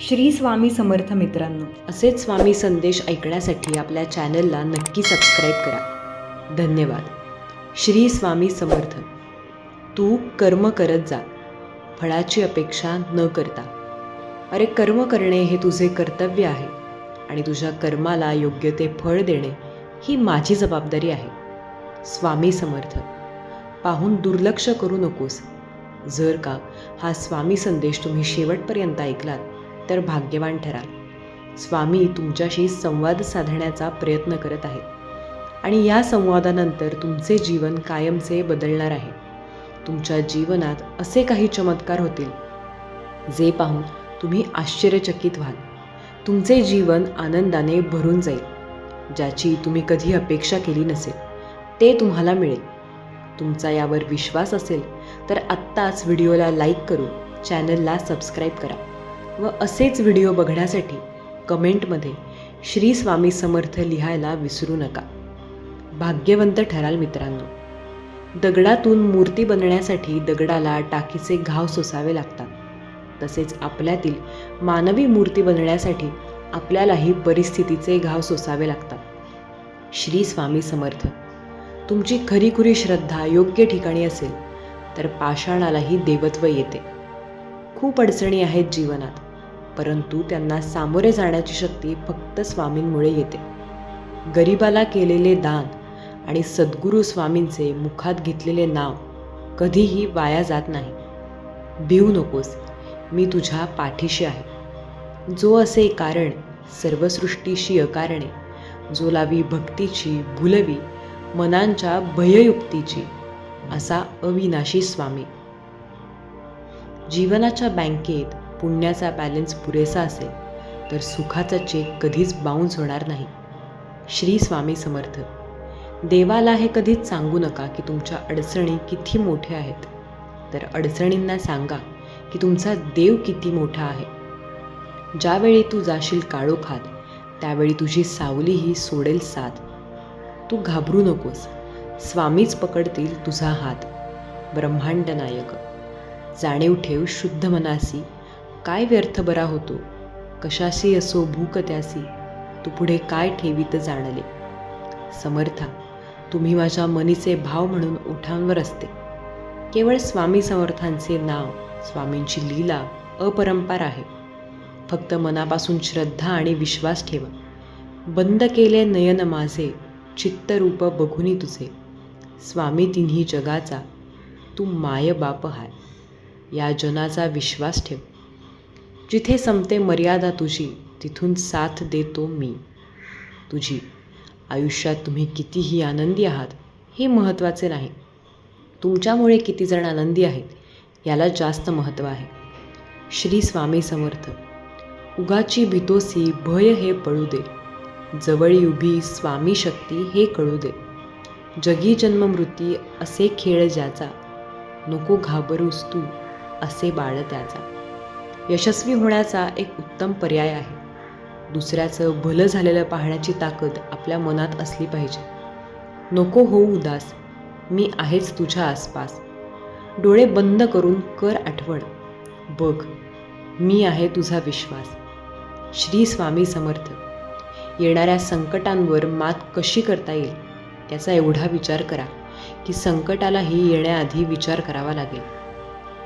श्री स्वामी समर्थ मित्रांनो. असेच स्वामी संदेश ऐकण्यासाठी आपल्या चॅनलला नक्की सबस्क्राईब करा. धन्यवाद. श्री स्वामी समर्थ. तू कर्म करत जा. फळाची अपेक्षा न करता. अरे कर्म करणे हे तुझे कर्तव्य आहे आणि तुझ्या कर्माला योग्य ते फळ देणे ही माझी जबाबदारी आहे. स्वामी समर्थ. पाहून दुर्लक्ष करू नकोस. जर का हा स्वामी संदेश तुम्ही शेवटपर्यंत ऐकलात तर भाग्यवान ठराल. स्वामी तुमच्याशी संवाद साधण्याचा प्रयत्न करत आहेत. आणि या संवादानंतर तुमचे जीवन कायमचे बदलणार आहे. तुमच्या जीवनात असे काही चमत्कार होतील. जे पाहून तुम्ही आश्चर्यचकित व्हाल. तुमचे जीवन आनंदाने भरून जाईल. ज्याची तुम्ही कधी अपेक्षा केली नसेल ते तुम्हाला मिळेल. तुमचा यावर विश्वास असेल तर आत्ताच व्हिडिओला लाईक करून चॅनलला सबस्क्राईब करा. व असेच व्हिडिओ बघण्यासाठी कमेंटमध्ये श्री स्वामी समर्थ लिहायला विसरू नका. भाग्यवंत ठराल मित्रांनो. दगडातून मूर्ती बनण्यासाठी दगडाला टाकीचे घाव सोसावे लागतात. तसेच आपल्यातील मानवी मूर्ती बनण्यासाठी आपल्यालाही परिस्थितीचे घाव सोसावे लागतात. श्री स्वामी समर्थ तुमची खरीखुरी श्रद्धा योग्य ठिकाणी असेल तर पाषाणालाही देवत्व येते. खूप अडचणी आहेत जीवनात. परंतु त्यांना सामोरे जाण्याची शक्ती फक्त स्वामींमुळे येते. गरिबाला केलेले दान आणि सद्गुरू स्वामींचे मुखात घेतलेले नाव कधीही वाया जात नाही. भिऊ नकोस मी तुझ्या पाठीशी आहे. जो असे कारण सर्वसृष्टीशी अकारणे जो लावी भक्तीची भुलवी मनांच्या भययुक्तीची असा अविनाशी स्वामी. जीवनाच्या बँकेत पुण्याचा बॅलन्स पुरेसा असेल तर सुखाचा चेक कधीच बाउन्स होणार नाही. श्री स्वामी समर्थ. देवाला हे कधीच सांगू नका की तुमच्या अडचणी किती मोठ्या आहेत. तर अडचणींना सांगा की तुमचा देव किती मोठा आहे. ज्यावेळी तू जाशील काळोखात त्यावेळी तुझी सावली ही सोडेल साथ तू घाबरू नकोस. स्वामीच पकडतील तुझा हात. ब्रह्मांड नायक. जाणीव ठेव शुद्ध मनासी. काय व्यर्थ बरा होतो? कशाशी असो भूक त्यासी? तू पुढे काय ठेवीत जाणले? समर्था तुम्ही माझ्या मनीचे भाव म्हणून ओठांवर असते. केवळ स्वामी समर्थांचे नाव स्वामींची लीला अपरंपार आहे. फक्त मनापासून श्रद्धा आणि विश्वास ठेवा. बंद केले नयन माझे चित्तरूप बघुनी तुझे. स्वामी तिन्ही जगाचा तू माय बाप हाय. या जनाचा विश्वास ठेव. जिथे संपते मर्यादा तुझी तिथून साथ देतो मी. तुझी आयुष्यात तुम्ही कितीही आनंदी आहात हे महत्त्वाचे नाही. तुमच्यामुळे किती जण आनंदी आहेत याला जास्त महत्त्व आहे. श्री स्वामी समर्थ. उगाची भितोसी भय हे पळू दे. जवळी उभी स्वामी शक्ती हे कळू दे. जगी जन्ममृती असे खेळ ज्याचा नको घाबरूस तू असे बाळ त्याचा. यशस्वी होण्याचा एक उत्तम पर्याय आहे. दुसऱ्याचं भलं झालेलं पाहण्याची ताकद आपल्या मनात असली पाहिजे. नको होऊ उदास. मी आहेच तुझ्या आसपास. डोळे बंद करून कर आठवण. बघ मी आहे तुझा विश्वास. श्री स्वामी समर्थ. येणाऱ्या संकटांवर मात कशी करता येईल? याचा एवढा विचार करा की संकटालाही येण्याआधी विचार करावा लागेल.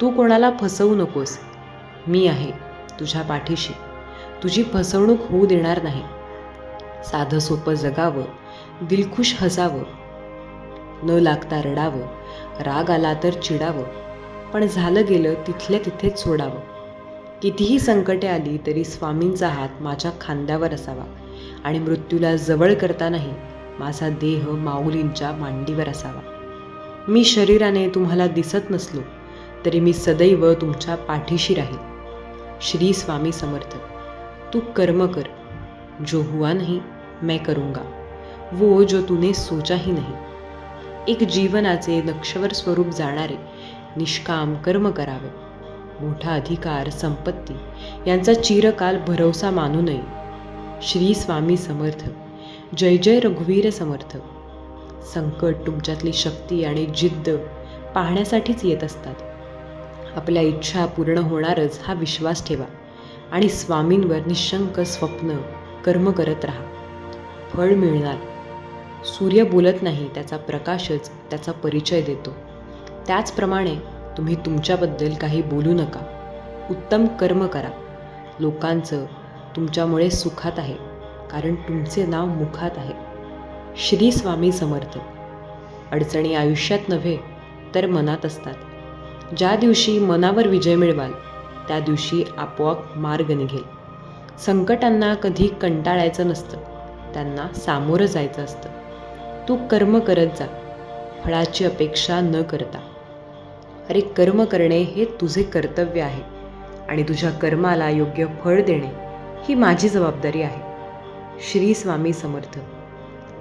तू कोणाला फसवू नकोस. मी आहे तुझ्या पाठीशी. तुझी फसवणूक होऊ देणार नाही. साधं सोपं जगावं दिलखुश हसावं. न लागता रडावं राग आला तर चिडावं. पण झालं गेलं तिथल्या तिथेच सोडावं. कितीही संकटे आली तरी स्वामींचा हात माझ्या खांद्यावर असावा आणि मृत्यूला जवळ करतानाही माझा देह माऊलींच्या मांडीवर असावा. मी शरीराने तुम्हाला दिसत नसलो तरी मी सदैव तुमच्या पाठीशी राहील. श्री स्वामी समर्थ. तू कर्म कर. जो हुआ नहीं मैं करूँगा. वो जो तूने सोचा ही नहीं. एक जीवनाचे नक्षवर स्वरूप जाणारे निष्काम कर्म करावे. मोठा अधिकार संपत्ती यांचा चिरकाल भरवसा मानू नये. श्री स्वामी समर्थ. जय जय रघुवीर समर्थ. संकट तुमच्यातली शक्ती आणि जिद्द पाहण्यासाठीच येत असतात. आपल्या इच्छा पूर्ण होणारच हा विश्वास ठेवा आणि स्वामींवर निशंक स्वप्न कर्म करत राहा. फळ मिळणार. सूर्य बोलत नाही त्याचा प्रकाशच त्याचा परिचय देतो. त्याचप्रमाणे तुम्ही तुमच्याबद्दल काही बोलू नका. उत्तम कर्म करा. लोकांचं तुमच्यामुळे सुखात आहे कारण तुमचे नाव मुखात आहे. श्री स्वामी समर्थ. अडचणी आयुष्यात नव्हे तर मनात असतात. ज्या दिवशी मनावर विजय मिळवाल त्या दिवशी आपोआप मार्ग निघेल. संकटांना कधी कंटाळायचं नसतं त्यांना सामोरं जायचं असतं. तू कर्म करत जा फळाची अपेक्षा न करता. अरे कर्म करणे हे तुझे कर्तव्य आहे आणि तुझ्या कर्माला योग्य फळ देणे ही माझी जबाबदारी आहे. श्री स्वामी समर्थ.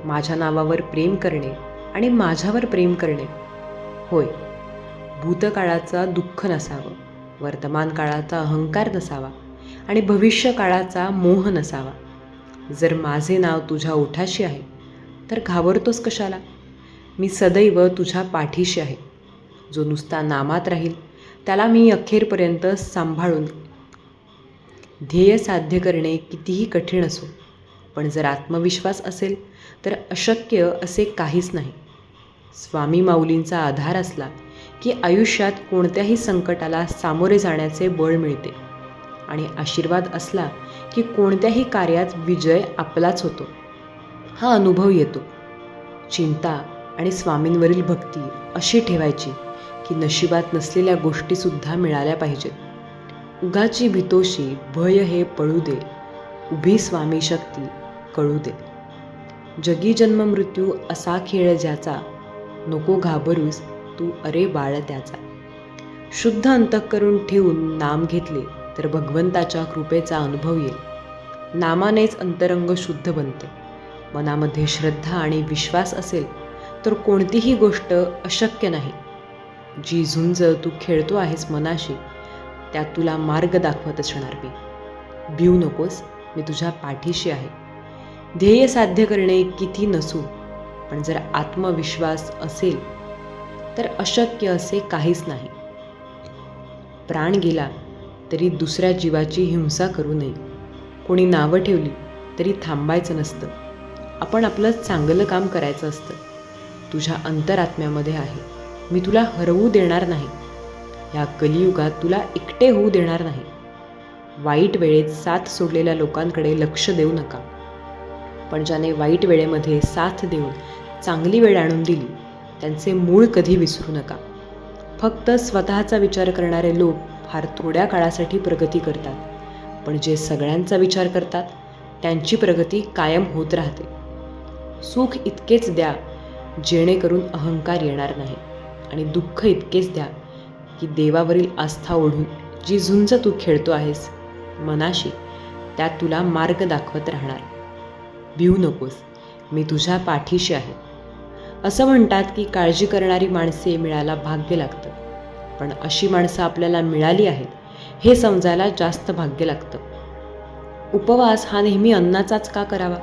माझ्या नावावर प्रेम करणे आणि माझ्यावर प्रेम करणे. होय भूतकाळाचा दुःख नसावं वर्तमान काळाचा अहंकार नसावा आणि भविष्य काळाचा मोह नसावा. जर माझे नाव तुझ्या ओठाशी आहे तर घाबरतोस कशाला? मी सदैव तुझ्या पाठीशी आहे. जो नुसता नामात राहील त्याला मी अखेरपर्यंत सांभाळून ध्येय साध्य करणे कितीही कठीण असो पण जर आत्मविश्वास असेल तर अशक्य असे काहीच नाही. स्वामी माऊलींचा आधार असला की आयुष्यात कोणत्याही संकटाला सामोरे जाण्याचे बळ मिळते. आणि आशीर्वाद असला की कोणत्याही कार्यात विजय आपलाच होतो. हा अनुभव येतो. चिंता आणि स्वामींवरील भक्ती अशी ठेवायची की नशिबात नसलेल्या गोष्टीसुद्धा मिळाल्या पाहिजेत. उगाची भितोशी भय हे पळू दे. उभी स्वामी शक्ती कळू दे. जगी जन्म मृत्यू असा खेळ ज्याचा नको घाबरूस तू अरे बाळ त्याचा. शुद्ध अंतःकरण ठेवून नाम घेतले तर भगवंताच्या कृपेचा अनुभव येईल. नामानेच अंतरंग शुद्ध बनते. मनामध्ये श्रद्धा आणि विश्वास असेल तर कोणतीही गोष्ट अशक्य नाही. जी झुंज तू खेळतो आहेस मनाशी त्यात तुला मार्ग दाखवत असणार मी. भिऊ नकोस मी तुझ्या पाठीशी आहे. ध्येय साध्य करणे किती नसू पण जर आत्मविश्वास असेल तर अशक्य असे काहीच नाही. प्राण गेला तरी दुसऱ्या जीवाची हिंसा करू नये. कोणी नावं ठेवली तरी थांबायचं नसतं. आपण आपलं चांगलं काम करायचं असतं. तुझ्या अंतरात्म्यामध्ये आहे. मी तुला हरवू देणार नाही. ह्या कलियुगात तुला एकटे होऊ देणार नाही. वाईट वेळेत साथ सोडलेल्या लोकांकडे लक्ष देऊ नका. पण ज्याने वाईट वेळेमध्ये साथ देऊन चांगली वेळ आणून दिली त्यांचे मूळ कधी विसरू नका. फक्त स्वतःचा विचार करणारे लोक फार थोड्या काळासाठी प्रगती करतात. पण जे सगळ्यांचा विचार करतात त्यांची प्रगती कायम होत राहते. सुख इतकेच द्या जेणेकरून अहंकार येणार नाही. आणि दुःख इतकेच द्या की देवावरील आस्था ओढून जी झुंज तू खेळतो आहेस मनाशी त्यात तुला मार्ग दाखवत राहणार. भिऊ नकोस. मी तुझ्या पाठीशी आहे. असं म्हणतात की काळजी करणारी माणसे मिळायला भाग्य लागतं. पण अशी माणसं आपल्याला मिळाली आहेत हे समजायला जास्त भाग्य लागतं. उपवास हा नेहमी अन्नाचाच का करावा?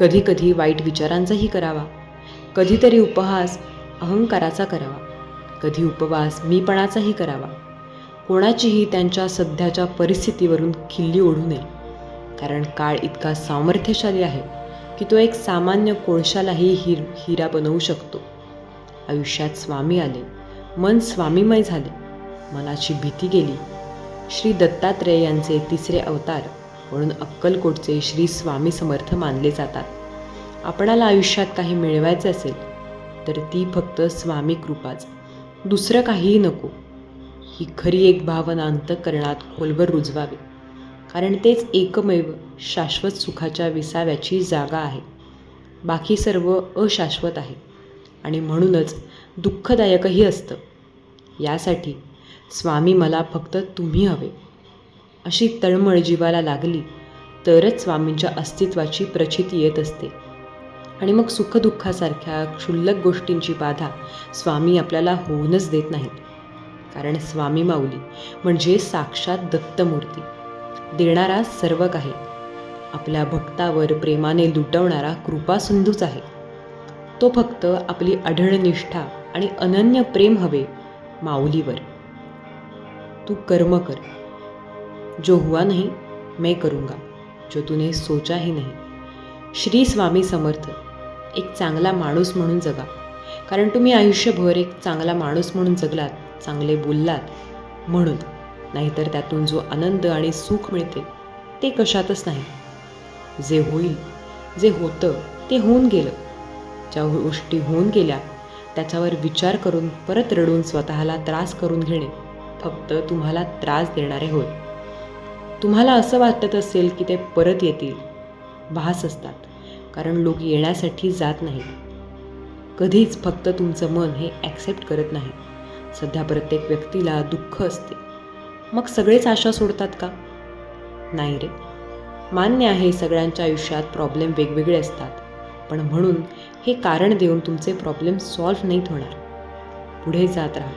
कधीकधी वाईट विचारांचाही करावा. कधीतरी उपहास अहंकाराचा करावा. कधी उपवास मीपणाचाही करावा. कोणाचीही त्यांच्या सध्याच्या परिस्थितीवरून खिल्ली ओढू नये. कारण काळ इतका सामर्थ्यशाली आहे. की तो एक सामान्य कोळशालाही हिर हिरा बनवू शकतो. आयुष्यात स्वामी आले. मन स्वामीमय झाले. मनाची भीती गेली. श्री दत्तात्रेय यांचे तिसरे अवतार म्हणून अक्कलकोटचे श्री स्वामी समर्थ मानले जातात. आपणाला आयुष्यात काही मिळवायचे असेल तर ती फक्त स्वामी कृपाच. दुसरं काहीही नको. ही खरी एक भावना अंतकरणात खोलवर रुजवावी. कारण तेच एकमेव शाश्वत सुखाच्या विसाव्याची जागा आहे. बाकी सर्व अशाश्वत आहे आणि म्हणूनच दुःखदायकही असतं. यासाठी स्वामी मला फक्त तुम्ही हवे. अशी तळमळ जीवाला लागली तरच स्वामींच्या अस्तित्वाची प्रचिती येत असते. आणि मग सुखदुःखासारख्या क्षुल्लक गोष्टींची बाधा स्वामी आपल्याला होऊनच देत नाहीत. कारण स्वामी माऊली म्हणजे साक्षात दत्तमूर्ती. देणारा सर्व काही आपल्या भक्तावर प्रेमाने लुटवणारा कृपासिंधूच आहे. तो फक्त आपली अढळ निष्ठा आणि अनन्य प्रेम हवे माऊलीवर. तू कर्म कर. जो हुआ नाही मैं करूंगा. जो तूने सोचाही नाही. श्री स्वामी समर्थ एक चांगला माणूस म्हणून जगा. कारण तुम्ही आयुष्यभर एक चांगला माणूस म्हणून जगलात चांगले बोललात म्हणून. नाहीतर त्यातून जो आनंद आणि सुख मिळते ते कशातच नाही. जे होईल जे होतं ते होऊन गेलं. ज्या गोष्टी होऊन गेल्या त्याच्यावर विचार करून परत रडून स्वतःला त्रास करून घेणे फक्त तुम्हाला त्रास देणारे होय. तुम्हाला असं वाटत असेल की ते परत येतील. भास असतात कारण लोक येण्यासाठी जात नाही कधीच फक्त तुमचं मन हे ॲक्सेप्ट करत नाही. सध्या प्रत्येक व्यक्तीला दुःख असते. मग सगळेच आशा सोडतात का? नाही रे. मान्य आहे सगळ्यांच्या आयुष्यात प्रॉब्लेम वेगवेगळे असतात. पण म्हणून हे कारण देऊन तुमचे प्रॉब्लेम सॉल्व्ह नाहीत होणार. पुढे जात राहा.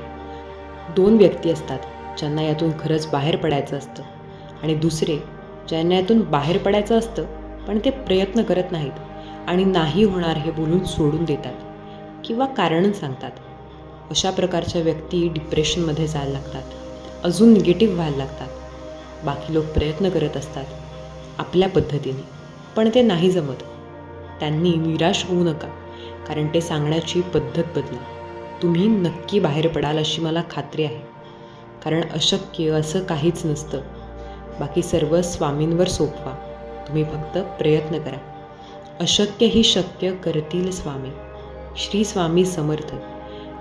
दोन व्यक्ती असतात ज्यांना यातून खरंच बाहेर पडायचं असतं आणि दुसरे ज्यांना यातून बाहेर पडायचं असतं पण ते प्रयत्न करत नाहीत आणि नाही होणार हे बोलून सोडून देतात किंवा कारण सांगतात. अशा प्रकारच्या व्यक्ती डिप्रेशनमध्ये जायला लागतात. अजून निगेटिव्ह व्हायला लागतात. बाकी लोक प्रयत्न करत असतात. आपल्या पद्धतीने. पण ते नाही जमत. त्यांनी निराश होऊ नका कारण ते सांगण्याची पद्धत बदला. तुम्ही नक्की बाहेर पडाल अशी मला खात्री आहे. कारण अशक्य असं काहीच नसतं. बाकी सर्व स्वामींवर सोपवा. तुम्ही फक्त प्रयत्न करा. अशक्य ही शक्य करतील स्वामी. श्री स्वामी समर्थ.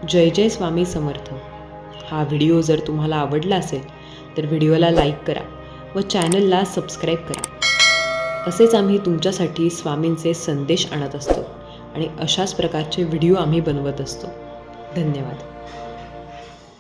जय जय स्वामी समर्थ. हा व्हिडिओ जर तुम्हाला आवडला असेल तर व्हिडिओला लाईक करा व चॅनलला सबस्क्राईब करा. असेच आम्ही तुमच्यासाठी स्वामींचे संदेश आणत असतो आणि अशाच प्रकारचे व्हिडिओ आम्ही बनवत असतो. धन्यवाद.